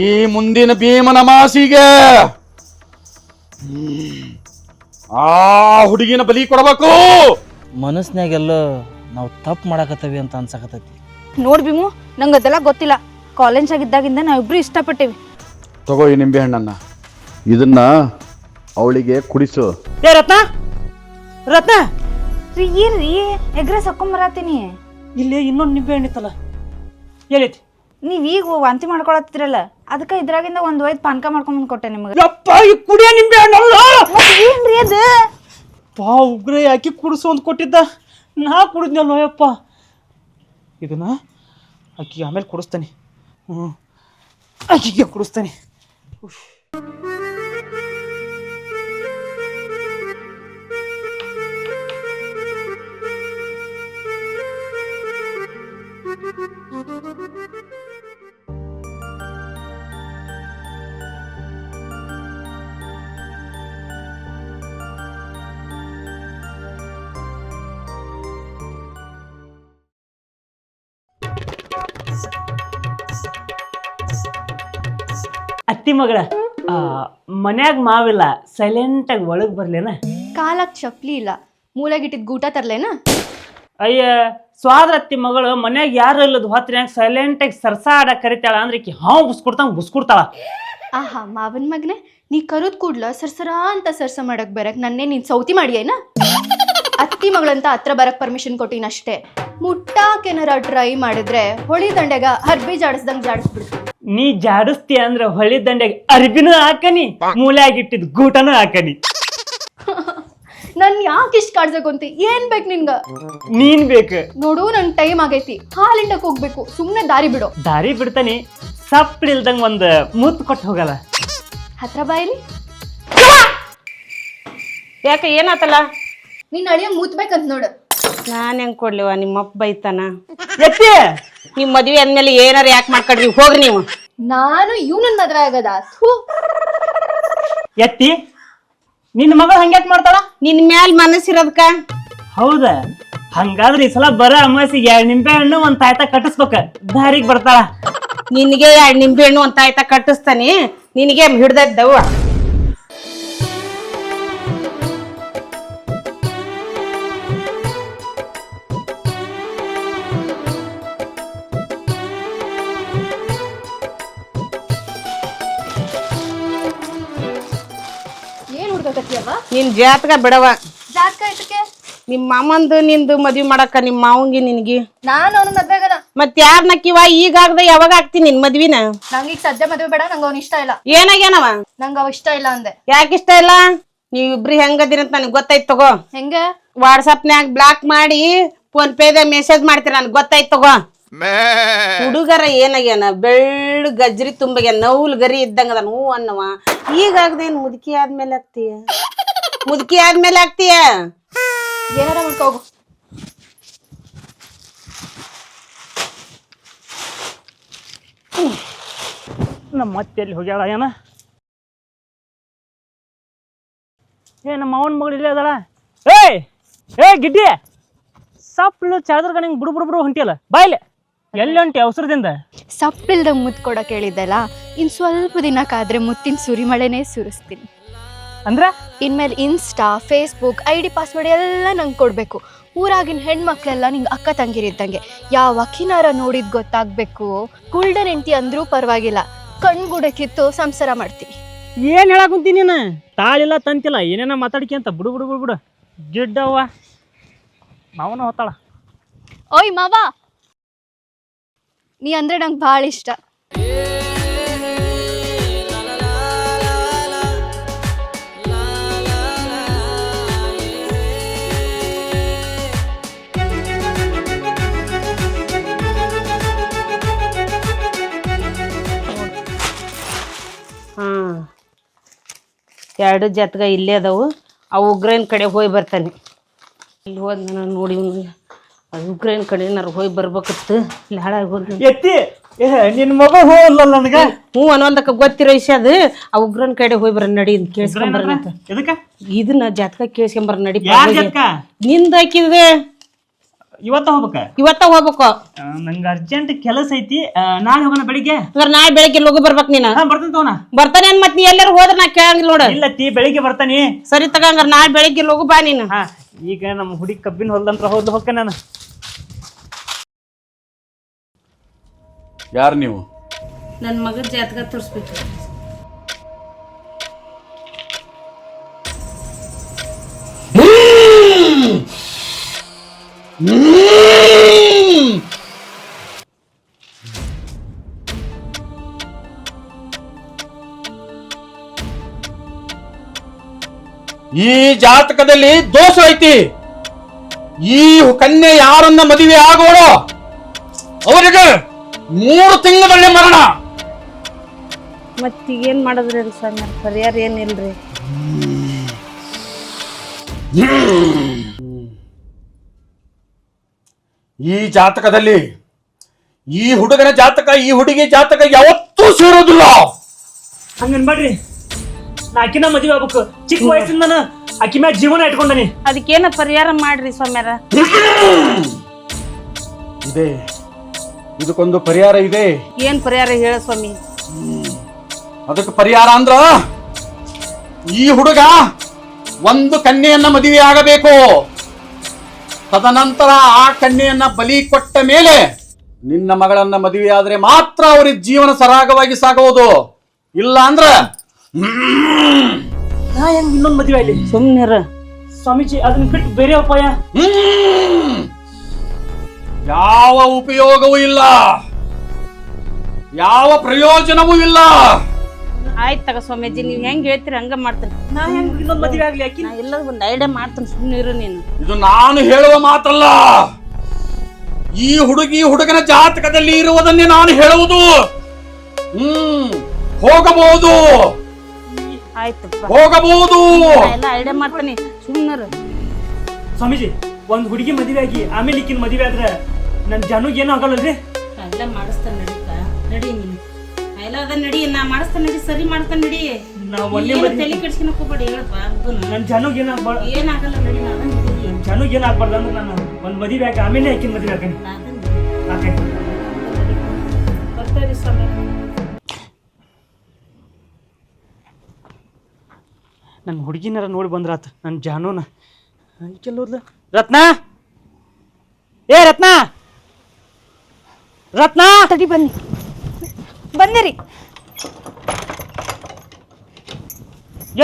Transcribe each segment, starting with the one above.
ಈ ಮುಂದಿನ ಭೀಮನ ಮಾಸಿಗೆ ಆ ಹುಡುಗಿನ ಬಲಿ ಕೊಡಬೇಕು. ಮನಸ್ನ್ಯಾಗೆಲ್ಲೋ ನಾವು ತಪ್ಪು ಮಾಡಾಕತ್ತವಿ ಅಂತ ಅನ್ಸಕತ್ತೈತಿ. ನೋಡ್ ಭೀಮು ನಂಗೆ ಅದೆಲ್ಲ ಗೊತ್ತಿಲ್ಲ. ಕಾಲೇಜ್ ಆಗಿದ್ದಾಗಿಂದ ನಾವಿಬ್ರು ಇಷ್ಟಪಟ್ಟೇವಿ. ತಗೋ ಈ ನಿಂಬೆ ಹಣ್ಣನ್ನ. ಇದನ್ನ ಅವಳಿಗೆ ಕುಡಿಸು. ಏ ರತ್ನ! ರತ್ನ! ರೀ ಏನ್ರಿ ಎಗ್ರೆಸ್ ಹಾಕೊಂಬರತ್ತೀನಿ ಇಲ್ಲಿ ಇನ್ನೊಂದು ನಿಂಬೆ ಹಣ್ಣಿತ್ತಲ್ಲ. ಏನೈತಿ ನೀವ್ ಈಗ ವಾಂತಿ ಮಾಡ್ಕೊಳತ್ತಿರಲ್ಲ ಅದಕ್ಕೆ ಇದ್ರಾಗಿಂದ ಒಂದ್ ಒಯ್ದು ಪಾನಕ ಮಾಡ್ಕೊಂಡ್ ಕೊಟ್ಟೆ ನಿಮಗೆ. ಯಪ್ಪ ಈ ಕುಡಿಯ ನಿಂಬೆ ಹಣ್ಣಲ್ಲ ಏನ್ರಿ ಅದು? ಪಾ ಉಗ್ರ ಯಾಕೆ ಕುಡಿಸು ಅಂತ ಕೊಟ್ಟಿದ್ದ? ನಾ ಕುಡಿದ್ನಲ್ಲ ಯಪ್ಪ. ಇದನ್ನ ಅಕ್ಕಿ ಆಮೇಲೆ ಕುಡಿಸ್ತಾನೆ. ಹ್ಞೂ ಅಕ್ಕಿಗೆ ಕುಡಿಸ್ತಾನೆ. ಉಫ್. ಅತ್ತಿ ಮಗಳ ಮನ್ಯಾಗ ಮಾವಿಲ್ಲ ಸೈಲೆಂಟಾಗಿ ಒಳಗೆ ಬರ್ಲೇನ? ಕಾಲಕ್ ಚಪ್ಲಿ ಇಲ್ಲ ಮೂಲೆಗಿಟ್ಟಿದ್ ಗೂಟ ತರ್ಲೇನ? ಅಯ್ಯ ಸ್ವಾದ್ರ ಅತ್ತಿ ಮಗಳು ಮನ್ಯಾಗ ಯಾರು ಇಲ್ಲದ ಹೊತ್ತಿನಾಗ ಸೈಲೆಂಟಾಗಿ ಸರ್ಸ ಆಡ ಕರಿತಾಳ ಅಂದ್ರೆ ಈಕಿ ಹಾವು ಬುಸ್ಕೊಡ್ತಂಗ ಬುಸ್ಕೊಡ್ತಾಳ ಆಹಾ ಮಾವನ್ ಮಗನೆ ನೀ ಕರುದ್ ಕೂಡ್ಲ ಸರ್ಸರ ಅಂತ ಸರ್ಸ ಮಾಡಕ್ ಬರಕ್ ನನ್ನೇ ನೀನ್ ಸೌತಿ ಮಾಡಿಯೇನ? ಅತ್ತಿ ಮಗಳಂತ ಹತ್ರ ಬರಕ್ ಪರ್ಮಿಷನ್ ಕೊಟ್ಟಿನ ಅಷ್ಟೇ. ಮುಟ್ಟಾಕೆನಾರ ಟ್ರೈ ಮಾಡಿದ್ರೆ ಹೊಳಿ ದಂಡೆಗ ಹರ್ಬಿ ಜಾಡಿಸ್ದಂಗ್ ಜಾಡಿಸ್ಬಿಡ್ತೀನಿ ನೀ ಜಾಡಿಸ್ತಿ ಅಂದ್ರೆ ಹೊಳಿ ದಂಡೆಗೆ ಅರ್ಬಿನೂ ಹಾಕನಿ ಮೂಲೆ ಇಟ್ಟಿದ್ ಗೂಟನೂ ಹಾಕನಿ. ನನ್ ಯಾಕೆ ಇಷ್ಟ ಕಾಡ್ಸಕ್ ಅಂತ ಏನ್ ಬೇಕು ನಿನ್ಗ? ನೀನ್ ಬೇಕು. ನೋಡು ನನ್ ಟೈಮ್ ಆಗೈತಿ. ಹಾಲಿಂಡಕ್ ಹೋಗ್ಬೇಕು. ಸುಮ್ನೆ ದಾರಿ ಬಿಡು. ದಾರಿ ಬಿಡ್ತಾನೆ. ಸಪ್ಳಿಲ್ದಂಗ ಒಂದ್ ಮೂತ್ ಕೊಟ್ಟು ಹೋಗಲ್ಲ. ಹತ್ರ ಬಾಯಿಲಿ ಯಾಕೆ ಏನಾತಲ್ಲ? ನೀನ್ ಅಳಿಯ ಮೂತ್ಬೇಕಂತ ನೋಡು. ನಾನ್ ಹೆಂಗ್ ಕೊಡ್ಲಿವ ನಿಮ್ಮಪ್ಪ ಬೈತಾನ. ಎತ್ತಿ ನಿಮ್ ಮದ್ವೆ ಅಂದ್ಮೇಲೆ ಏನಾರ ಯಾಕೆ ಮಾಡ್ಕೊಡ್ರಿ? ಹೋಗ್ರಿ ನೀವು. ನಾನು ಇವನನ್ ಮದ್ವೆ ಆಗದ. ಥೂ. ಎತ್ತಿ. ನಿನ್ನ ಮಗಳು ಹಂಗ್ಯಾಕ್ ಮಾಡ್ತಾಳ? ನಿನ್ ಮ್ಯಾಲ್ ಮನಸ್ಸಿರೋದ್ಕ ಹೌದ. ಹಂಗಾದ್ರೆ ಈ ಸಲ ಬರ ಅಮಾಸಿಗೆ ಎರಡ್ ನಿಂಬೆ ಹಣ್ಣು ಒಂದ್ ತಾಯ್ತ ಕಟ್ಟಿಸ್ಬೇಕ. ದಾರಿಗ್ ಬರ್ತಾಳ. ನಿನಗೆ ಎರಡ್ ನಿಂಬೆ ಹಣ್ಣು ಒಂದ್ ತಾಯ್ತ ಕಟ್ಟಿಸ್ತಾನಿ. ನಿನಗೆ ಹಿಡ್ದದ್ದವ್ವ. ನಿನ್ ಜಾತಕ ಬಿಡವ. ಜಾತಕ ಇದಕ್ಕೆ? ನಿಮ್ ಮಾಮಂದು ನಿಂದು ಮದ್ವಿ ಮಾಡಕ್ಕ ನಿಮ್ ಮಾವಂಗಿ ನಿನ್ಗಿ. ನಾನು ಅವನ ಮದ್ವೆ ಆಗಲ್ಲ. ಮತ್ ಯಾರ್ ನಕ್ಕಿವ ಈಗ ಆಗದೆ ಯಾವಾಗ ಆಗ್ತೀನಿ ನಿನ್ ಮದ್ವಿನ? ನಂಗೆ ಈಗ ಸದ್ಯ ಮದ್ವೆ ಬೇಡ ನಂಗೆ ಅವ್ನ ಇಷ್ಟ ಇಲ್ಲ. ಏನಾಗ್ಯಾನವ? ನಂಗೆ ಅವ ಇಷ್ಟ ಇಲ್ಲ ಅಂದೆ. ಯಾಕೆ ಇಷ್ಟ ಇಲ್ಲ? ನೀವಿಬ್ರು ಹೆಂಗದಿರ ಅಂತ ನನಗೆ ಗೊತ್ತಾಯ್ತು ತಗೋ. ಹೆಂಗೆ? ವಾಟ್ಸಪ್ನ್ಯಾಗ ಬ್ಲಾಕ್ ಮಾಡಿ ಫೋನ್ ಪೇದಾಗ ಮೆಸೇಜ್ ಮಾಡ್ತೀರ ನನ್ಗೆ ಗೊತ್ತಾಯ್ತು ತಗೋ. ಹುಡುಗರ ಏನಾಗ್ಯಾನ? ಬೆಳ್ಳು ಗಜ್ರಿ ತುಂಬಗ್ಯಾನ ನೌಲ್ ಗರಿ ಇದ್ದಂಗದ ಅದ ಹೂ ಅನ್ನವ. ಈಗಾಗ್ದೇನ್ ಮುದುಕಿ ಆದ್ಮೇಲೆ ಆಗ್ತೀಯ? ಮುದುಕಿ ಆದ್ಮೇಲೆ ಆಗ್ತೀಯ ಏನಾರ ಹೋಗು. ನಮ್ಮ ಮತ್ತೆ ಎಲ್ಲಿ ಹೋಗ್ಯಾಳ ಏನ? ಏ ನಮ್ಮ ಅವನ ಮಗಳು ಇಲ್ಲೇ ಅದಳ. ಏಯ್ ಏ ಗಿಡ್ಡಿ. ಸಪ್ಲು ಚಾದ್ರ ಕಣಿಂಗ್ ಬುಡು ಬುಡು ಬುಡು ಹೊಂಟಿಯಲ್ಲ ಬಾಯ್ಲೆ ಎಲ್ಲಿ ಹೊಂಟಿ ಅವಸರದಿಂದ? ಸಪ್ಪಿಲ್ದ ಮುತ್ತು ಕೊಡಕ್ ಹೇಳಿದ್ದಲ್ಲ ಇನ್ ಸ್ವಲ್ಪ ದಿನಕ್ಕಾದ್ರೆ ಮುತ್ತಿನ ಸುರಿಮಳೆನೇ ಸುರಿಸ್ತೀನಿ. ಅಂದ್ರ? ಇನ್ಮೇಲೆ Insta Facebook I D password ಎಲ್ಲ ನಂಗೆ ಕೊಡಬೇಕು. ಊರಾಗಿನ ಹೆಣ್ಮಕ್ಳೆಲ್ಲ ನಿಂಗೆ ಅಕ್ಕ ತಂಗಿರಿದ್ದಂಗೆ ಯಾವ ಅಕ್ಕಿನಾರ ನೋಡಿದ್ ಗೊತ್ತಾಗ್ಬೇಕು. ಕುಲ್ಡರ್ ಹೆಂಡತಿ ಅಂದ್ರೂ ಪರವಾಗಿಲ್ಲ. ಕಣ್ಗುಡಕ್ಕಿತ್ತು ಸಂಸಾರ ಮಾಡ್ತೀನಿ ಏನ್ ಹೇಳಕ್ ಕುಂತೀನಿ ನೀನು? ತಾಳಿಲ್ಲ ತಂತಿಲ್ಲ ಏನೇನ ಮಾತಾಡ್ಕೆ ಅಂತ. ಬಿಡು ಬಿಡು ಬಿಡು ಬಿಡು. ಗಿಡ್ಡವ್ವ. ಮಾವನ ಹೋತಾಳ ಓಯ್ ಮಾವ! ನೀ ಅಂದ್ರೆ ನಂಗೆ ಭಾಳ ಇಷ್ಟ. ಎರಡು ಜಾತಕ ಇಲ್ಲೇ ಅದಾವು. ಆ ಉಗ್ರೈನ್ ಕಡೆ ಹೋಗಿ ಬರ್ತಾನೆ. ಇಲ್ಲಿ ಹೋದ್ ನಾನು ನೋಡಿ ಉಗ್ರೇನ್ ಕಡೆ ಏನಾರು ಹೋಗಿ ಬರ್ಬೇಕಿತ್ತು ಇಲ್ಲಿ ಹಾಳಾಗಿ ಹೋದ್ ಎತ್ತಿ. ನಿನ್ ಮಗ ಹೋಗಲ್ಲ ನನಗ? ಹ್ಞೂ ಅನ್ನೋದಕ್ಕ ಗೊತ್ತಿರೋ ವಿಷಯ ಅದು. ಆ ಉಗ್ರನ್ ಕಡೆ ಹೋಗಿ ಬರ ನಡಿ ಅಂತ ಕೇಳಿಸ್ಕೊಂಬರ್ನ ಅಂತ. ಇದನ್ನ ಜಾತಕ ಕೇಳಿಸ್ಕೊಂಬರ ನಡಿ? ನಿಂದ ಹಾಕಿದ್ರೆ ಇವತ್ತ ಹೋಗ್ಬೇಕ? ಇವತ್ತ ಹೋಗ್ಬೇಕು. ಆ, ನಂಗೆ ಅರ್ಜೆಂಟ್ ಕೆಲಸ ಐತಿ. ಆ, ನಾಳೆ ಹೋಗೋಣ ಬೆಳಿಗ್ಗೆ? ಹಂಗಾರ ನಾಳೆ ಬೆಳಗ್ಗೆ ಲಗು ಬರ್ಬೇಕು ನೀನು. ಹಾ ಬರ್ತೀನಿ ತಗೋಣ. ಬರ್ತಾನೆ ಏನ್ ಮತ್ ನೀ? ಎಲ್ಲಾರು ಹೋದ್ರ ನಾ ಕೇಳಂಗಿಲ್ಲ ನೋಡು. ಇಲ್ಲ ತಿ ಬೆಳಿಗ್ಗೆ ಬರ್ತಾನಿ. ಸರಿ ತಗಂಗಾರ ನಾಳೆ ಬೆಳಗ್ಗೆ ಲಗು ಬಾ ನೀನು. ಹಾ ಈಗ ನಮ್ಮ ಹುಡುಗಿ ಕಬ್ಬಿನ ಹೊಲ್ದಂತ್ರ ಹೋದ್ ಹೋಗ್ತೇನೆ ನಾನು. ಯಾರು ನೀವು? ನನ್ನ ಮಗನ ಜಾತಕ ತೋರಿಸ್ಬೇಕು. ಈ ಜಾತಕದಲ್ಲಿ ದೋಷ ಐತಿ. ಈ ಕನ್ಯೆ ಯಾರನ್ನ ಮದುವೆ ಆಗೋಳು ಅವರಿಗೆ ಮೂರು ತಿಂಗಳಲ್ಲಿ ಮರಣ. ಮತ್ತೆ ಏನ್ ಮಾಡಿದ್ರಿ ಸ್ವಾಮಿ? ಪರಿಹಾರ ಏನಿಲ್ರಿ? ಈ ಜಾತಕದಲ್ಲಿ ಈ ಹುಡುಗನ ಜಾತಕ ಈ ಹುಡುಗಿ ಜಾತಕ ಯಾವತ್ತೂ ಸೇರೋದಿಲ್ಲ. ಹಂಗನ್ ಮಾಡ್ರಿ. ನಾ ಆಕಿನ ಮದುವೆ ಆಗ್ಬೇಕು. ಚಿಕ್ಕ ವಯಸ್ಸಿಂದ ನಾನು ಆಕಿ ಮ್ಯಾಗ ಜೀವನ ಇಟ್ಕೊಂಡನಿ. ಅದಕ್ಕೇನ ಪರಿಹಾರ ಮಾಡ್ರಿ ಸ್ವಾಮ್ಯಾರ? ಇದೆ. ಇದಕ್ಕೊಂದು ಪರಿಹಾರ ಇದೆ. ಏನ್ ಪರಿಹಾರ ಹೇಳ ಸ್ವಾಮಿ? ಅದಕ್ಕೆ ಪರಿಹಾರ ಅಂದ್ರ ಈ ಹುಡುಗ ಒಂದು ಕನ್ಯೆಯನ್ನ ಮದುವೆ ಆಗಬೇಕು ತದನಂತರ ಆ ಕನ್ಯೆಯನ್ನ ಬಲಿ ಕೊಟ್ಟ ಮೇಲೆ ನಿನ್ನ ಮಗಳನ್ನ ಮದುವೆ ಆದ್ರೆ ಮಾತ್ರ ಅವರಿಗೆ ಜೀವನ ಸರಾಗವಾಗಿ ಸಾಗುವುದು. ಇಲ್ಲ ಅಂದ್ರ ಹೆಂಗ್ ಇನ್ನೊಂದ್ ಮದುವೆ ಆಗಲಿ? ಸುಮ್ಮನೆ ಸ್ವಾಮೀಜಿ ಅದನ್ನ ಬಿಟ್ಟು ಬೇರೆ ಉಪಾಯ? ಯಾವ ಉಪಯೋಗವೂ ಇಲ್ಲ. ಯಾವ ಪ್ರಯೋಜನವೂ ಇಲ್ಲ. ಆಯ್ತ್ ತಗ ಸ್ವಾಮೀಜಿ ನೀವು ಹೆಂಗ್ ಹೇಳ್ತೀರಿ ಹಂಗ ಮಾಡ್ತೀನಿ. ನಾ ಹೆಂಗ್ ಇನ್ನೊಂದು ಮದುವೆ ಆಗ್ಲಿ ಆಕಿ ನಾ ಎಲ್ಲ ಒಂದು ಐಡಿಯಾ ಮಾಡ್ತೀನಿ ಇರು ನೀನು. ಇದು ನಾನು ಹೇಳುವ ಮಾತಲ್ಲ. ಈ ಹುಡುಗಿ ಹುಡುಗನ ಜಾತಕದಲ್ಲಿ ಇರುವುದನ್ನೇ ನಾನು ಹೇಳುವುದು. ಹ್ಮ್. ಹೋಗಬಹುದು. ಆಯ್ತು ಹೋಗಬಹುದು. ನಾ ಎಲ್ಲ ಐಡಿಯಾ ಮಾಡ್ತೀನಿ ಸುಮ್ನಿರು ಸ್ವಾಮೀಜಿ ಒಂದ್ ಹುಡುಗಿ ಮದುವೆ ಆಗಿ ಆಮೇಲೆ ಈಕಿನ ಮದುವೆ ಆದ್ರೆ ನನ್ ಜನಗ್ ಆಗಲ್ಲ ಆಗಲ್ಲಲ್ರಿ? ಎಲ್ಲ ಮಾಡಿಸ್ತಾನೆ ನಡೀತಾ. ನಡಿ ನೀನು. ಎಲ್ಲ ಅದ ನಡಿ ನಾ ಮಾಡಿಸ್ತಾನೆ ನಡಿ ಸರಿ ಮಾಡ್ತಾನೆ ನಡಿ. ನಾವ್ ಒಂದೇ ಏನು ತಲೆ ಕೆಡ್ಸ್ಕೊಳಕ್ ಹೋಗ್ಬೇಡಿ ಹೇಳಪ್ಪ ನನ್ನ ನನ್ ಜನಗ್ ಏನಾಗ್ಬಾರ್ದು ಏನಾಗಲ್ಲ ನಡಿ ನಾನು ನನ್ನ ಜನಗ್ ಏನಾಗ್ಬಾರ್ದು ಅಂದ್ರೆ ನಾನು ಒಂದು ಮದುವೆ ಹಾಕಿ ಆಮೇಲೆ ಹಾಕಿನ ಮದುವೆ ಹಾಕಿ ಅದನ್ನ. ಆಕೈತಿ ಬರ್ತಾರಿ ಸ್ವಾಮಿ. ನನ್ನ ಹುಡುಗಿನಾರ ನೋಡಿ ಬಂದ್ರಾತ ನನ್ನ ಜಾನೂನ. ಕೆಲವ್ರಲ್ಲ ರತ್ನ! ಏ ರತ್ನ! ರತ್ನ! ತಡಿ ಬನ್ನಿ. ಬಂದಿರಿ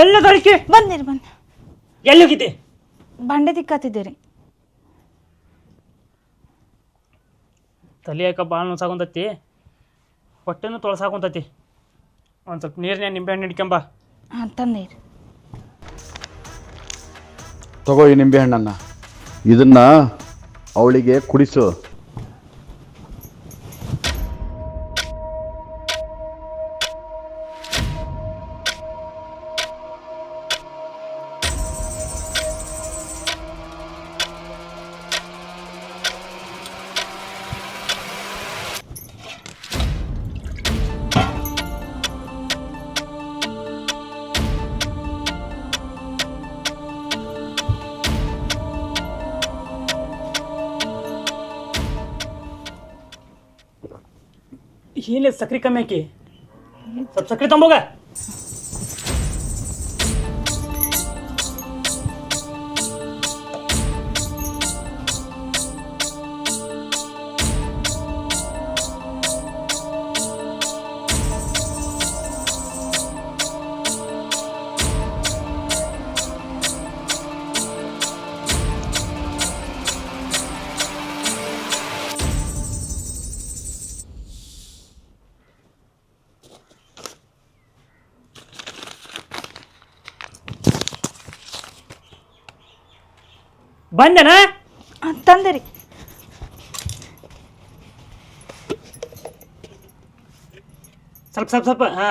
ಎಲ್ಲ ದೊರಕಿ ಬಂದಿರಿ ಬನ್ನಿ ಎಲ್ಲಿ ಹೋಗಿದ್ದೆ ಬಂಡೆ ತಿಕ್ಕತ್ತಿದ್ದೀರಿ ತಲೆ ಯಾಕೆ ಭಾಳ ನೋಸಾಕೊಂತತಿ ಹೊಟ್ಟೆನೂ ತೊಳಸಾಕೊಂತತಿ ಒಂದು ಸ್ವಲ್ಪ ನೀರಿನ ನಿಂಬೆಹಣ್ಣು ಹಿಡ್ಕೊಂಬ ಹಾಂ ತಂದಿರಿ ತಗೋ ಈ ನಿಂಬೆ ಹಣ್ಣನ್ನು. ಇದನ್ನ ಅವಳಿಗೆ ಕುಡಿಸು. ಕಮ್ಮಿ ಹಾಕಿ ಸ್ವಲ್ಪ ಸಕ್ರೆ ತಂಬೋಗ ಬಂದೆನಾ? ತಂದರಿ ಸ್ವಲ್ಪ ಸ್ವಲ್ಪ ಸ್ವಲ್ಪ ಹಾ.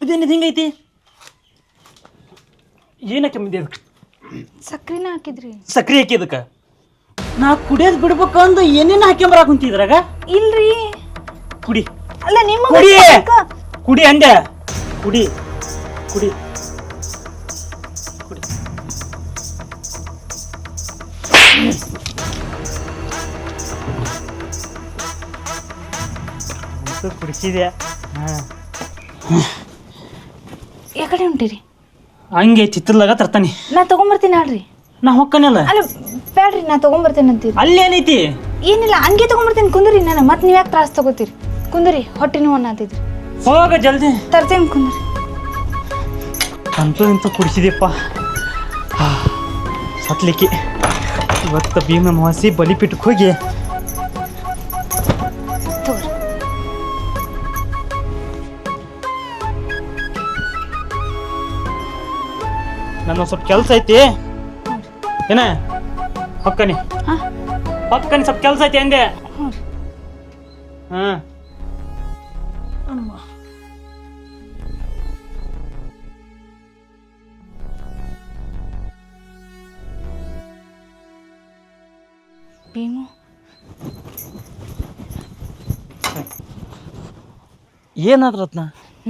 ಇದೇನಿದು ಹಿಂಗೈತಿ? ಏನಕ್ಕೆ ಮುಂದೆ ಅದಕ್ಕೆ? ಸಕ್ರಿನ ಹಾಕಿದ್ರಿ. ಸಕ್ರಿ ಹಾಕಿ ಅದಕ್ಕೆ? ನಾ ಕುಡಿಯೋದು ಬಿಡ್ಬೇಕು ಅಂದು ಏನೇನು ಹಾಕ್ಯಂಬರ ಕುಂತಿದ್ರಾಗ ಇಲ್ರಿ. ಕುಡಿ. ಅಲ್ಲ ನಿಮ್ಮ ಕುಡಿ. ಕುಡಿ ಅಂದೆ. ಕುಡಿ. ಕುಡಿ. ಕುಡಿ. ಕುಡಿಸಿದ್ಯಾ? ಯಾಕಡೆ ಹೊಂಟಿರಿ? ಹಂಗೆ ಚಿತ್ರದಾಗ ತರ್ತಾನೆ. ನಾ ತಗೊಂಬರ್ತೀನಿ ಆಡ್ರಿ ನಾ ಹೊಕ್ಕನಲ್ಲ ಅಲ್ಲ. ಬೇಡ್ರಿ ನಾ ತಗೊಂಬರ್ತೀನಿ ಅಂತೀರಿ. ಅಲ್ಲೇನೈತಿ ಏನಿಲ್ಲ ಹಂಗೆ ತಗೊಂಬರ್ತೀನಿ. ಕುಂದ್ರಿ ನಾನು ಮತ್ತೆ ನೀವು ಯಾಕೆ ತ್ರಾಸ ತಗೋತೀರಿ? ಕುಂದ್ರಿ ಹೊಟ್ಟೆ ನೋವು ಹೋಗ ಜಲ್ದಿ. ತರ್ತೀನಿ ಕುಂದ್ರಿ. ಅಂತೂ ಇಂತೂ ಕುಡಿಸಿದೆಪ್ಪ ಸತ್ಲಿಕ್ಕೆ ಇವತ್ತು ಭೀಮ ಅಮಾವಾಸ್ಯೆ ಬಲಿಪೀಠಕ್ಕೆ ಹೋಗಿ. ತಗೋರಿ ನನ್ನ ಸ್ವಲ್ಪ ಕೆಲಸ ಐತಿ. ಏನ? ಹೊಕ್ಕನಿ ಹಾ. ಹೊಕ್ಕನಿ ಸ್ವಲ್ಪ ಕೆಲಸ ಐತಿ ಅಂದೆ. ಹ್ಞೂ ಹಾ. ಏನಾದ್ರ ರತ್ನ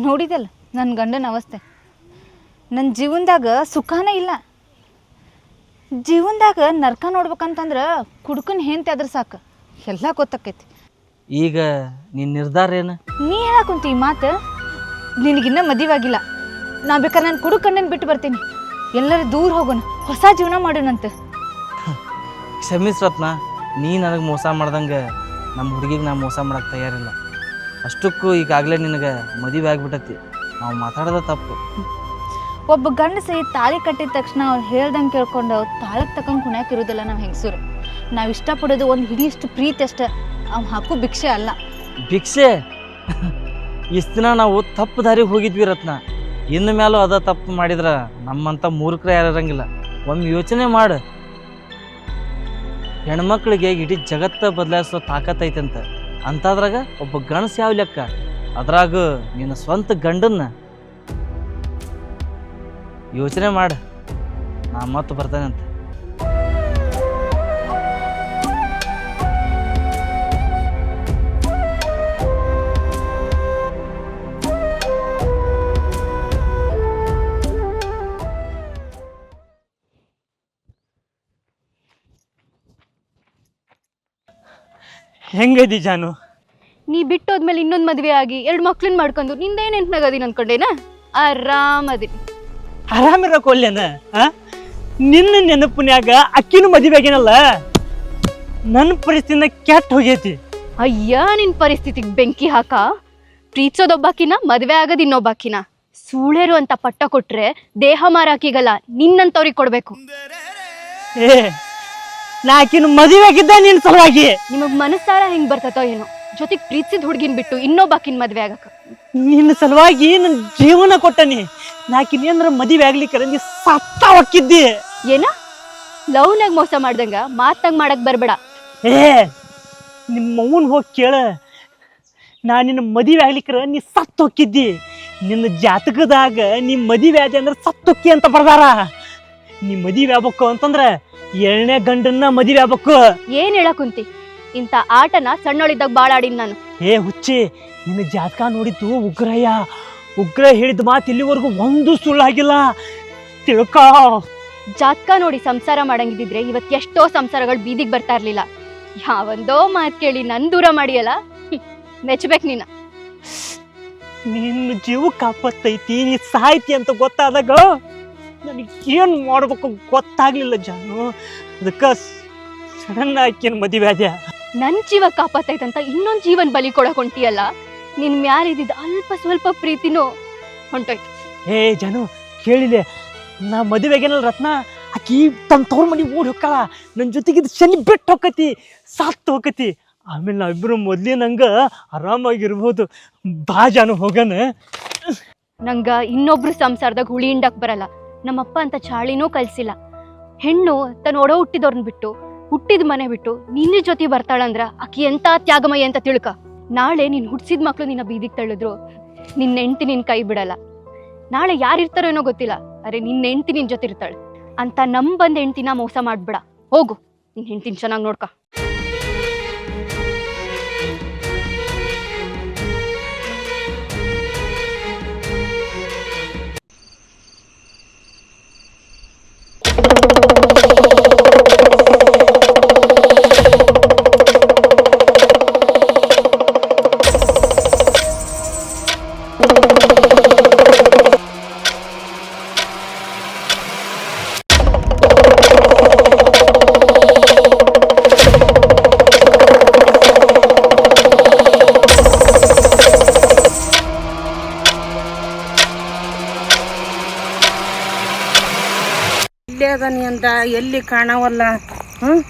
ನೋಡಿದಲ್ಲ ನನ್ನ ಗಂಡನ ಅವಸ್ಥೆ. ನನ್ನ ಜೀವನದಾಗ ಸುಖನೇ ಇಲ್ಲ. ಜೀವನದಾಗ ನರ್ಕ ನೋಡ್ಬೇಕಂತಂದ್ರೆ ಕುಡ್ಕನ್ ಹೆಂಡ್ತಿ ಅದ್ರ ಸಾಕು. ಎಲ್ಲ ಗೊತ್ತಾಕೈತಿ. ಈಗ ನಿನ್ನ ನಿರ್ಧಾರ ಏನು? ನೀ ಹೇಳಕ್ಕಂತ ಈ ಮಾತು ನಿನಗಿನ್ನ ಮದುವಾಗಿಲ್ಲ. ನಾ ಬೇಕಾದ್ರೆ ನಾನು ಕುಡುಕಣ್ಣನ ಬಿಟ್ಟು ಬರ್ತೀನಿ. ಎಲ್ಲರೂ ದೂರ ಹೋಗೋಣ ಹೊಸ ಜೀವನ ಮಾಡೋಣಂತೆ. ಕ್ಷಮಿಸ್ ರತ್ನ ನೀ ನನಗೆ ಮೋಸ ಮಾಡ್ದಂಗೆ ನಮ್ಮ ಹುಡುಗಿಗೆ ನಾ ಮೋಸ ಮಾಡಕ್ಕೆ ತಯಾರಿಲ್ಲ. ಅಷ್ಟಕ್ಕೂ ಈಗಾಗಲೇ ನಿನಗೆ ಮದುವೆ ಆಗ್ಬಿಟ್ಟತಿ. ನಾವು ಮಾತಾಡೋದ ತಪ್ಪು. ಒಬ್ಬ ಗಂಡಸ ತಾಳಿ ಕಟ್ಟಿದ ತಕ್ಷಣ ಅವ್ರು ಹೇಳ್ದಂಗೆ ಕೇಳ್ಕೊಂಡು ತಾಳಕ್ಕೆ ತಕೊಂಡ್ ಕುಣ್ಯಾಕೆ ಇರೋದಿಲ್ಲ ನಮ್ಮ ಹೆಂಗಸರು. ನಾವು ಇಷ್ಟಪಡೋದು ಒಂದು ಹಿಡಿಯಷ್ಟು ಪ್ರೀತಿ ಅಷ್ಟೇ. ಅವ್ನು ಹಾಕು ಭಿಕ್ಷೆ ಅಲ್ಲ. ಭಿಕ್ಷೆ? ಇಷ್ಟು ದಿನ ನಾವು ತಪ್ಪು ದಾರಿಗೆ ಹೋಗಿದ್ವಿ ರತ್ನ. ಇನ್ನು ಮೇಲೂ ಅದ ತಪ್ಪು ಮಾಡಿದ್ರೆ ನಮ್ಮಂಥ ಮೂರ್ಖರ ಯಾರು ಇರಂಗಿಲ್ಲ. ಒಮ್ಮೆ ಯೋಚನೆ ಮಾಡು. ಹೆಣ್ಮಕ್ಳಿಗೆ ಇಡೀ ಜಗತ್ತ ಬದಲಾಯಿಸೋ ತಾಕತ್ತೈತೆ ಅಂತ ಅಂತಾದ್ರಾಗ ಒಬ್ಬ ಗಣಸ ಯಾವ ಲೆಕ್ಕ? ಅದ್ರಾಗ ನಿನ್ನ ಸ್ವಂತ ಗಂಡನ್ನ ಯೋಚನೆ ಮಾಡು. ನಾ ಮತ್ತೆ ಬರ್ತಾನೆ ಅಂತ. ಹೆಂಗೈತಿ ಜಾನು? ನೀ ಬಿಟ್ಟೋದ್ಮೇಲೆ ಇನ್ನೊಂದು ಮದುವೆ ಆಗಿ ಎರಡು ಮಕ್ಳನ್ನ ಮಾಡ್ಕೊಂಡು ನಿಂದೇನು ನೆನ್ಪನಾಗದೀನಿ ಅನ್ಕೊಂಡೇನ? ಆರಾಮದಿನಿ ಆರಾಮಿರೋ ಕೊಲ್ಯನ? ನಿನ್ನ ನೆನಪಿನ್ಯಾಗ ಅಕ್ಕಿನೂ ಮದುವೆ ಆಗಿನಲ್ಲ ನನ್ನ ಪರಿಸ್ಥಿತಿನ ಕೆಟ್ಟ ಹೋಗೈತಿ ಅಯ್ಯ ನಿನ್ ಪರಿಸ್ಥಿತಿಗೆ ಬೆಂಕಿ ಹಾಕ. ಪ್ರೀತಿಸೋದೊಬ್ಬಾಕಿನ ಮದುವೆ ಆಗದ್ ಇನ್ನೊಬ್ಬಾಕಿನ. ಸೂಳೆರು ಅಂತ ಪಟ್ಟ ಕೊಟ್ರೆ ದೇಹ ಮಾರಾಕಿಗಲ್ಲ ನಿನ್ನಂತವ್ರಿಗೆ ಕೊಡ್ಬೇಕು. ಏ ನಾ ಆಕಿನ ಮದುವೆ ಆಗಿದ್ದ ನಿನ್ನ ಸಲುವಾಗಿ. ನಿಮಗ್ ಮನಸ್ಸಾರ ಹೆಂಗ್ ಬರ್ತತೋ ಏನೋ. ಜೊತೆಗೆ ಪ್ರೀತಿಸಿದ ಹುಡ್ಗಿನ್ ಬಿಟ್ಟು ಇನ್ನೊಬ್ಬಾಕಿನ ಮದ್ವೆ ಆಗಕ ನಿನ್ನ ಸಲುವಾಗಿ ನನ್ನ ಜೀವನ ಕೊಟ್ಟನಿ. ನಾಕಿನ ಏನಾರ ಮದುವೆ ಆಗ್ಲಿಕ್ಕೆ ನೀ ಸತ್ತ ಹೊಕ್ಕಿದ್ದಿ. ಏನ? ಲವ್ನಾಗ ಮೋಸ ಮಾಡ್ದಂಗ ಮಾತಾಗ ಮಾಡಕ್ ಬರ್ಬೇಡ. ಏ ನಿಮ್ಮ ಅವನ್ ಹೋಗಿ ಕೇಳ. ನಾ ನಿನ್ನ ಮದುವೆ ಆಗ್ಲಿಕ್ಕೆ ನೀ ಸತ್ತು ಹೊಕ್ಕಿದ್ದಿ. ನಿನ್ನ ಜಾತಕದಾಗ ನೀ ಮದುವೆ ಆದೆ ಅಂದ್ರೆ ಸತ್ತೊಕ್ಕಿ ಅಂತ ಬರ್ದಾರ. ನೀ ಮದುವೆ ಆಗ್ಬೇಕು ಅಂತಂದ್ರ ಎರಡನೇ ಗಂಡನ್ನ ಮದುವೆ ಆಗ್ಬೇಕು. ಏನ್ ಹೇಳಕುಂತಿ ಇಂಥ ಆಟನ ಸಣ್ಣೊಳಿದ್ದಾಗ ಬಾಳ ಆಡಿನ್ ನಾನು. ಏ ಹುಚ್ಚಿ ನಿನ್ನ ಜಾತಕ ನೋಡಿದ್ದು ಉಗ್ರಯ್ಯ. ಉಗ್ರ ಹೇಳಿದ ಮಾತು ಇಲ್ಲಿವರೆಗೂ ಒಂದು ಸುಳ್ಳಾಗಿಲ್ಲ. ತಿಳ್ಕ. ಜಾತಕ ನೋಡಿ ಸಂಸಾರ ಮಾಡಂಗಿದ್ರೆ ಇವತ್ ಎಷ್ಟೋ ಸಂಸಾರಗಳು ಬೀದಿಗೆ ಬರ್ತಾ ಇರ್ಲಿಲ್ಲ. ಯಾವೊಂದೋ ಮಾತು ಕೇಳಿ ನನ್ ದೂರ ಮಾಡಿಯಲ್ಲ? ಹ್ಮ್, ಮೆಚ್ಬೇಕ್ ನೀನ. ನಿನ್ನ ಜೀವ ಕಾಪತ್ತೈತಿ ನೀ ಸಾಯ್ತಿ ಅಂತ ಗೊತ್ತಾದಾಗ ನನಗೆ ಏನು ಮಾಡ್ಬೇಕು ಗೊತ್ತಾಗ್ಲಿಲ್ಲ ಜಾನು. ಅದಕ್ಕೆ ಸಡನ್ ಆಕಿನ ಮದುವೆ ಆದ್ಯ? ನನ್ನ ಜೀವ ಕಾಪಾತೈತಂತ ಇನ್ನೊಂದು ಜೀವನ್ ಬಲಿ ಕೊಡಕ್ ಹೊಂಟಿಯಲ್ಲ ನಿನ್ ಮ್ಯಾಲಿದ್ದ ಅಲ್ಪ ಸ್ವಲ್ಪ ಪ್ರೀತಿನೂ ಹೊಂಟೋಯ್ತು. ಏ ಜಾನು ಕೇಳಿದೆ ನಾ ಮದುವೆಗೇನಲ್ಲ ರತ್ನ? ಆಕಿ ತನ್ನ ತವ್ರ ಮನೆಗೆ ಓಡಿ ಹೊಕ್ಕಾಳ ನನ್ನ ಜೊತೆಗಿದ್ ಶನಿ ಬಿಟ್ಟು ಹೋಕತಿ ಸಾತ್ ಹೋಕತಿ. ಆಮೇಲೆ ನಾವಿಬ್ರು ಮೊದ್ಲಿನಂಗ ಆರಾಮಾಗಿರ್ಬೋದು. ಬಾ ಜಾನು ಹೋಗನ ನಂಗ ಇನ್ನೊಬ್ರು ಸಂಸಾರದಾಗ ಹುಳಿ ಹಿಂಡಕ್ ಬರಲ್ಲ. ನಮ್ಮಪ್ಪ ಅಂತ ಚಾಳಿನೂ ಕಲಿಸಿಲ್ಲ. ಹೆಣ್ಣು ತನ್ನ ಒಡ ಹುಟ್ಟಿದವ್ರನ್ನ ಬಿಟ್ಟು, ಹುಟ್ಟಿದ ಮನೆ ಬಿಟ್ಟು ನಿನ್ನ ಜೊತೆ ಬರ್ತಾಳಂದ್ರ ಆಕಿ ಎಂತ ತ್ಯಾಗಮಯ ಅಂತ ತಿಳ್ಕ. ನಾಳೆ ನೀನ್ ಹುಟ್ಟಿಸಿದ ಮಕ್ಳು ನಿನ್ನ ಬೀದಿಗೆ ತಳ್ಳಿದ್ರು, ನಿನ್ನ ಹೆಂಡತಿ ನಿನ್ ಕೈ ಬಿಡಲ್ಲ. ನಾಳೆ ಯಾರಿರ್ತಾರೋ ಏನೋ ಗೊತ್ತಿಲ್ಲ, ಅರೆ ನಿನ್ನ ಹೆಂಡತಿ ನಿನ್ ಜೊತೆ ಇರ್ತಾಳೆ. ಅಂತ ನಮ್ ಹೆಂಡ್ತಿನ ಮೋಸ ಮಾಡ್ಬೇಡ. ಹೋಗು ನಿನ್ ಹೆಂಡ್ತಿನ ಚೆನ್ನಾಗಿ ನೋಡ್ಕ. ಕಾಣವಲ್ಲ. ಹ್ಮ್?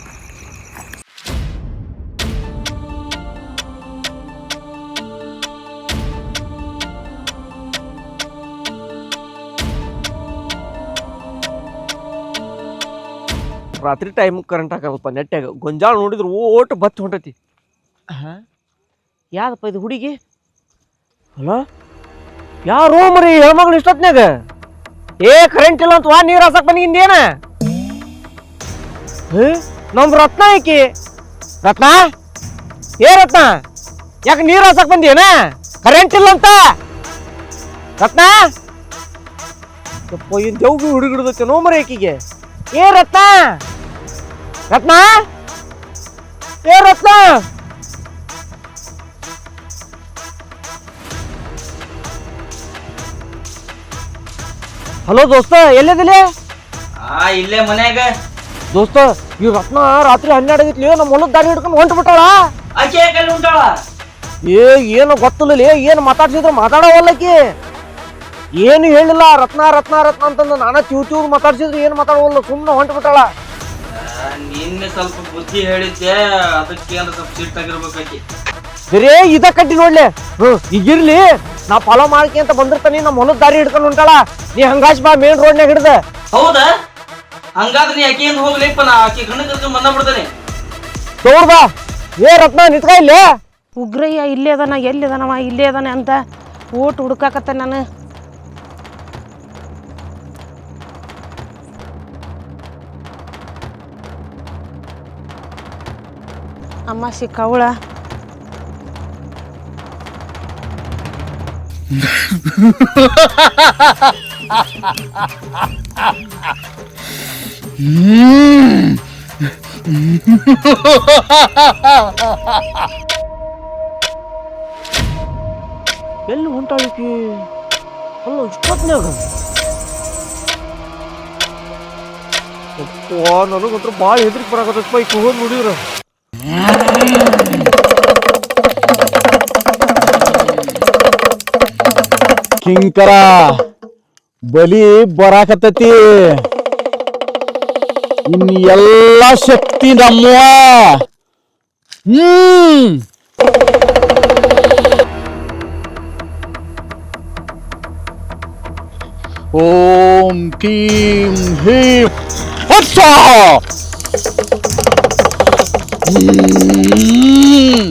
ರಾತ್ರಿ ಟೈಮ್ ಕರೆಂಟ್ ಹಾಕಲ್ಪ ನೆಟ್ಟಾಗ ಗೊಂಜಾಳ ನೋಡಿದ್ರು ಓಟ್ ಬತ್ ಹೊಂಟತಿ. ಹಾ ಯಾವ್ದಪ್ಪ ಇದು ಹುಡುಗಿ? ಹಲೋ ಯಾರೋ ಮರಿ ಹೆಣ್ಮಗಳು ಇಷ್ಟೊತ್ನಾಗ ಏ ಕರೆಂಟ್ ಇಲ್ಲ ಅಂತ ವಾ ನೀರು ಹಾಸಕ್ ಬಂದಿದ್ದೇನ ಹೇ ನಮ್ ರತ್ನ ಐಕಿ. ರತ್ನ? ಏ ರತ್ನ? ಯಾಕೆ ನೀರು ಹಾಸಕ್ ಬಂದಿಯೇನ? ಕರೆಂಟ್ ಇಲ್ಲ ಅಂತ ರತ್ನ? ಯಪ್ಪ, ಏನ್ ದೇವ್ಗಿ ಹುಡುಗಿಡ್ದೈತೆ ನೋ ಮರ ಆಕಿಗೆ ಏ ರತ್ನ? ರತ್ನ? ಏ ರತ್ನ? ಹಲೋ ದೋಸ್ತ ಆ, ಇಲ್ಲೇ ಮನ್ಯಾಗ. ದೋಸ್ತ ಈ ರತ್ನ ರಾತ್ರಿ ಹನ್ನೆರಡು ಆಗಿತ್ಲಿ ನಮ್ಮ ಹೊಲದ ದಾರಿ ಹಿಡ್ಕೊಂಡು ಹೊಂಟು ಬಿಟ್ಟಾಳ ಆಕೆ ಯಾಕಲ್ಲಿ ಉಂಟಾಳ ಏ ಏನು ಗೊತ್ತಿಲ್ಲ ಏನು ಮಾತಾಡ್ಸಿದ್ರು ಮಾತಾಡವಲ್ಲಕಿ ಏನು ಹೇಳಿಲ್ಲ ರತ್ನ ರತ್ನ ರತ್ನ ಅಂತಂದು ನಾನ ತಿವ್ ತಿವ್ ಮಾತಾಡ್ಸಿದ್ರು ಏನು ಮಾತಾಡೋವಲ್ಲ ಸುಮ್ಮನೆ ಹೊಂಟು ಬಿಟ್ಟಾಳ ನಿನ್ನೆ ಸ್ವಲ್ಪ ಬುದ್ಧಿ ಹೇಳಿದ್ದೆ ಅದಕ್ಕೆ ಏನಾರ ಸ್ವಲ್ಪ ಸಿಟ್ ಆಗಿರ್ಬೇಕಾಕಿ ಬರೇ ಇದ ಕಟ್ಟಿ ನೋಡ್ಲಿ. ಈಗಿರ್ಲಿ ನಾ ಫಾಲೋ ಮಾಡ್ಕೆ ಅಂತ ಬಂದಿರ್ತಾನೆ ನಮ್ಮ ಹೊಲದ ದಾರಿ ಹಿಡ್ಕೊಂಡು ಹೊಂಟಾಳ ನೀ ಹಂಗಾಶ್ ಬಾ ಮೇನ್ ರೋಡ್ನಾಗ ಹಿಡ್ದ. ಹೌದಾ? ಹಂಗಾದ್ರೆ ನೀ ಆಕೆಯಿಂದ ಹೋಗ್ಲಿಪ್ಪ ನಾ ಆಕೆ ಗಂಡ ಕರ್ಕೊಂಡ್ ಬಂದ ಬಿಡ್ತಾನೆ. ತೋರ್ ಬಾ ಏ ರತ್ನ ನಿತ್ಕ ಇಲ್ಲಿ. ಉಗ್ರಯ್ಯ ಇಲ್ಲೇ ಅದಾನ ಎಲ್ಲಿ ಅದಾನವ ಇಲ್ಲೇ ಅದಾನ ಅಂತ ಓಟ್ ಹುಡುಕಾಕತ್ತ ನಾನು. ಅಮ್ಮ ಸಿಕ್ಕವಳ. ಎಲ್ಲಿ ಹೊಂಟಾಳಿಕಿ? ಅಲ್ಲ ಇಷ್ಟೊತ್ತಿನಾಗ? ನನಗಂತ್ರ ಭಾಳ ಹೆದ್ರಿಕೆ ಬರಾಕತ್ತಪ್ಪ ಈ ಹೋಗಿ ನೋಡಿದ್ರ. ಕಿಂಕರ ಬಲಿ ಬರಾಕತ್ತತಿ. ಎಲ್ಲ ಶಕ್ತಿ ನಮ್ಮ ಹ್ಮ್. ಓಂ ಕೀಂ ಹೀಂ ಹುಚ್ಚ ಹ್ಮ್.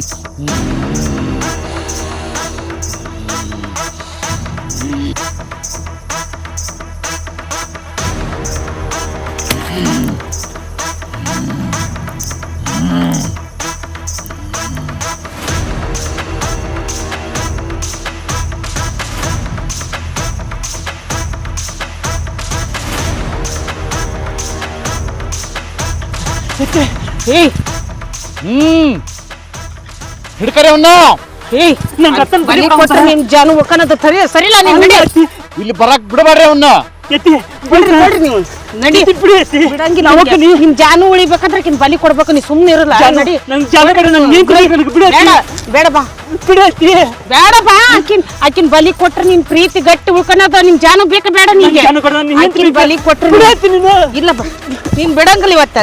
ಏಯ್! ಹ್ಮ್. ಹಿಡ್ಕರೆ ಅವನ್ನ ಏಯ್ ರತನ್ ಬಲಿ ನಿನ್ ಜಾನು ಒಕ್ಕನದ ಸರಿ ಸರಿಲ್ಲ ನೀನ್ ನಡಿ. ಇಲ್ಲಿ ಬರಕ್ ಬಿಡಬಾರ್ರಿ ಅವನ್ನ ಎತ್ತಿ ಬಿಡ್ರಿ ನೋಡ್ರಿ ನೀವು. ನಡಿ. ಬಿಡಿ ಎತ್ತಿ ಬಿಡಂಗಿಲ್ಲ ಅವಕ್ಕೆ ನಿಮ್ ಜಾನು ಉಳಿಬೇಕಂದ್ರೆ ಬಲಿ ಕೊಡ್ಬೇಕು ನೀ ಸುಮ್ನೆ ಇರಲ್ಲ. ನಡಿ. ಕಡೆ ನೀನ್ ನನಗೆ ಬಿಡಿ ಬೇಡ ಬೇಡ ಬಾ. ಬಿಡಿ ಎತ್ತಿ ಬೇಡ ಬಾ. ಆಕಿನ್ ಆಕಿನ್ ಬಲಿ ಕೊಟ್ರೆ ನಿನ್ ಪ್ರೀತಿ ಗಟ್ಟಿ ಉಳ್ಕೊಳದ ನಿನ್ ಜಾನು ಬೇಕ ಬೇಡ ನಿಮಗೆ ಆಕಿನ್ ಬಲಿ ಕೊಟ್ರೆ ಇಲ್ಲ ಬಾ. ನೀನ್ ಬಿಡಂಗಿಲ್ಲ ಇವತ್ತ.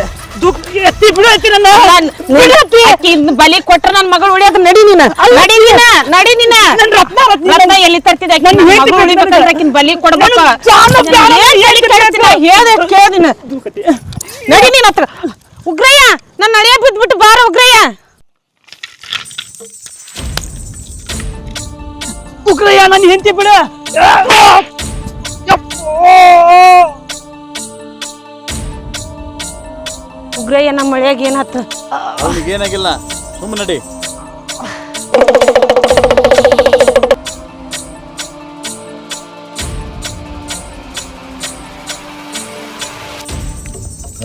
ಬಲಿ ಕೊಟ್ರ ನನ್ ಮಗಳು ಉಳಿಯೋದ್ ನಡಿ ನೀನ. ನಡಿ ನೀನ ನಡಿ ನೀನ. ರತ್ನ ಎಲ್ಲಿ ತರ್ತಿದ ಬಲಿ ಕೊಡ್ಬೇಕು ಹೇಳ್ದೆ ಕೇಳ್ ನೀನು. ನಡಿ ನೀನ್ ಹತ್ರ. ಉಗ್ರಯ್ಯ ನನ್ನ ಅಳಿಯ ಬಿದ್ಬಿಟ್ಟು ಬಾರ ಉಗ್ರಯ್ಯ. ಉಗ್ರಯ್ಯ ನನ್ನ ಹೆಂಡತಿ ಬಿಡ. ಉಗ್ರಯ್ಯ ನಮ್ಮ ಮಳೆಯಾಗ ಏನಾತ ಅವನಿಗೇನಾಗಿಲ್ಲ ಸುಮ್ಮನೆ ನಡಿ.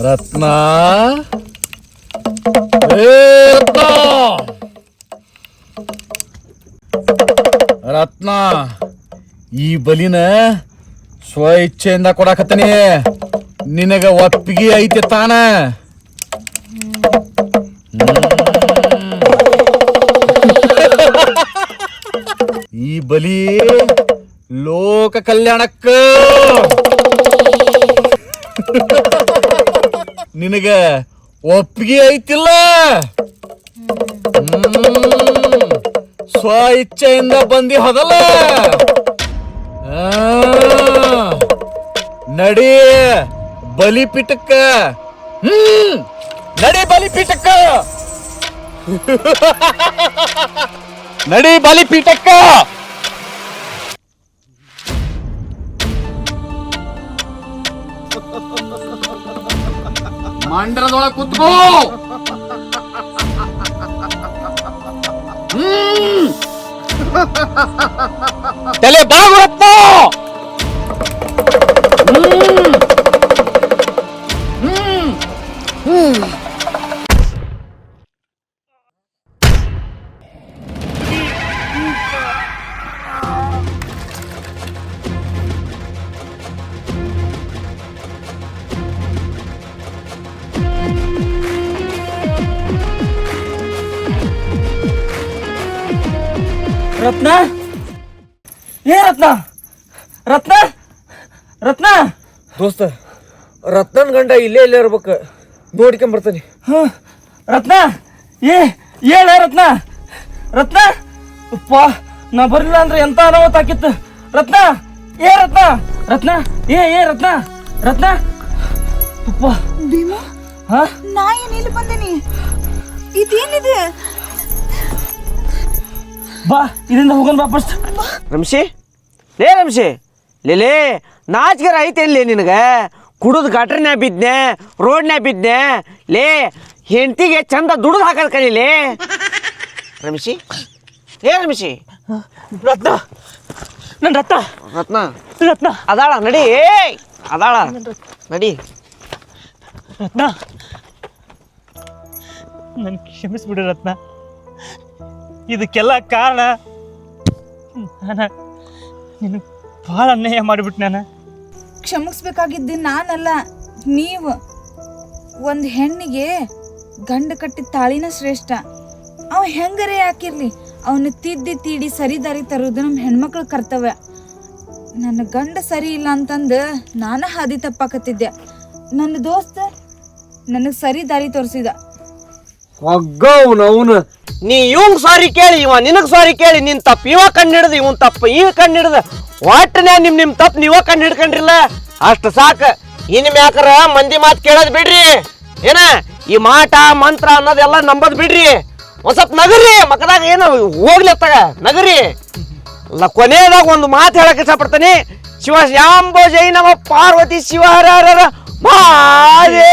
ರತ್ನ? ಏ ರತ್ನ? ರತ್ನ ಈ ಬಲಿನ ಸ್ವ ಇಚ್ಛೆಯಿಂದ ಕೊಡಾಕತ್ತೀನಿ. ನಿನಗ ಒಪ್ಪಿಗೆ ಐತೆ ತಾನ. ಈ ಬಲಿ ಲೋಕ ಕಲ್ಯಾಣಕ್ಕ. ನಿನಗ ಒಪ್ಪಿಗೆ ಐತಿಲ್ಲ. ಸ್ವ ಇಚ್ಛೆಯಿಂದ ಬಂದಿ ಹೋದಲ್ಲ. ನಡಿ ಬಲಿಪೀಠಕ್ಕ. ನಡಿ ಬಲಿಪೀಠಕ್ಕ. ನಡಿ ಬಲಿಪೀಠಕ್ಕ. ಮಂಡಲದೊಳಗೆ ಕುತ್ಕೋ. ಹ್ಮ್. ತಲೆ ಬಾಗುರಪ್ಪ. ರತ್ನ? ಏ ರತ್ನ? ರತ್ನ? ರತ್ನ? ದೋಸ್ತ ರತ್ನನ್ ಗಂಡ ಇಲ್ಲೇ ಇಲ್ಲೇ ಇರ್ಬೇಕು. ನೋಡ್ಕೊಂಬರ್ತಾನೆ. ಹ, ರತ್ನ? ಏ ಏಳ ರತ್ನ? ರತ್ನ? ಉಪ್ಪ ನಾ ಬರ್ಲಿಲ್ಲ ಅಂದ್ರೆ ಎಂತ ಅನಾಹುತ ಆಕಿತ್ತು? ರತ್ನ? ಏ ರತ್ನ? ರತ್ನ? ಏ ಏ ರತ್ನ? ರತ್ನ? ಉಪ್ಪ. ಭೀಮು ಹಾ? ನಾ ಏನ್ ಇಲ್ಲಿ ಬಂದೀನಿ? ಇದೇನಿದೆ? ಬಾ ಇದರಿಂದ ಹೋಗೋಣ ಬಾ ಫಸ್ಟ್ ರಮ್ಶಿ ಲೇ ರಮ್ಶಿ ಲೇಲೇ ನಾಚಿಗೆರ ಐತೆ ಲೇ ನಿನಗೆ. ಕುಡಿದು ಗಟ್ರನ್ಯಾಗ ಬಿದ್ನೆ ರೋಡ್ನ್ಯಾಗ ಬಿದ್ನೆ ಲೇ ಹೆಂಡತಿಗೆ ಚಂದ ದುಡಿದು ಹಾಕೋದು ಕಲೀಲಿ ರಮ್ಶಿ ಏ ರಮ್ಶಿ ರತ್ನ. ನನ್ನ ರತ್ನ. ರತ್ನ? ರತ್ನ. ಅದಾಳ ನಡಿ. ಏ ಅದಾಳ. ನಡಿ. ರತ್ನ. ನನ್ ಕ್ಷಮಿಸ್ಬಿಡು ರತ್ನ. ಇದಕ್ಕೆಲ್ಲ ಕಾರಣ? ನಾನು ನಿನಗೆ ಭಾಳ ಅನ್ಯಾಯ ಮಾಡಿಬಿಟ್ಟು ನಾನು. ಕ್ಷಮಿಸ್ಬೇಕಾಗಿದ್ದು ನಾನಲ್ಲ, ನೀವು. ಒಂದು ಹೆಣ್ಣಿಗೆ ಗಂಡ ಕಟ್ಟಿದ ತಾಳಿನ ಶ್ರೇಷ್ಠ. ಅವ ಹೆಂಗರೇ ಹಾಕಿರ್ಲಿ ಅವನ್ನ ತಿದ್ದಿ ತೀಡಿ ಸರಿ ದಾರಿ ತರೋದು ನಮ್ಮ ಹೆಣ್ಮಕ್ಳ ಕರ್ತವ್ಯ. ನನ್ನ ಗಂಡ ಸರಿ ಇಲ್ಲ ಅಂತಂದು ನಾನು ಹಾದಿ ತಪ್ಪಾಕತ್ತಿದ್ದೆ. ನನ್ನ ದೋಸ್ತ ನನಗೆ ಸರಿ ದಾರಿ ತೋರಿಸಿದ. ಅವನು. ನೀ ಇವಂಗ್ ಸಾರಿ ಕೇಳಿ, ಇವ ನಿನಗ್ ಸಾರಿ ಕೇಳಿ, ನಿನ್ ತಪ್ಪ ಇವ ಕಣ್ಣು ಹಿಡ್ದು ಇವನ್ ತಪ್ಪು ಇವ ಕಣ್ಣು ಹಿಡ್ದು ಒಟ್ಟನೆ ನಿಮ್ ನಿಮ್ ತಪ್ಪು ನೀವ ಕಣ್ಣು ಹಿಡ್ಕಂಡ್ರಿಲ್ಲ ಅಷ್ಟು ಸಾಕು. ಇನ್ ಮ್ಯಾಕರ ಮಂದಿ ಮಾತು ಕೇಳೋದ್ ಬಿಡ್ರಿ. ಏನ? ಈ ಮಾಟ, ಮಂತ್ರ ಅನ್ನೋದೆಲ್ಲ ನಂಬದ್ ಬಿಡ್ರಿ. ಒಂದ್ ಸ್ವಲ್ಪ ನಗರಿ, ಮಕ್ಕದಾಗ ಏನು ಹೋಗ್ಲತ್ತಾಗ ನಗರಿ. ಅಲ್ಲ, ಕೊನೆಯದಾಗ ಒಂದು ಮಾತು ಹೇಳಕ್ ಇಷ್ಟಪಡ್ತಾನೆ. ಶಿವ ಶ್ಯಾಂಬೋ ಜೈ ನಮ, ಪಾರ್ವತಿ ಶಿವ ಹರ ಹರ ಮಹಾದೇ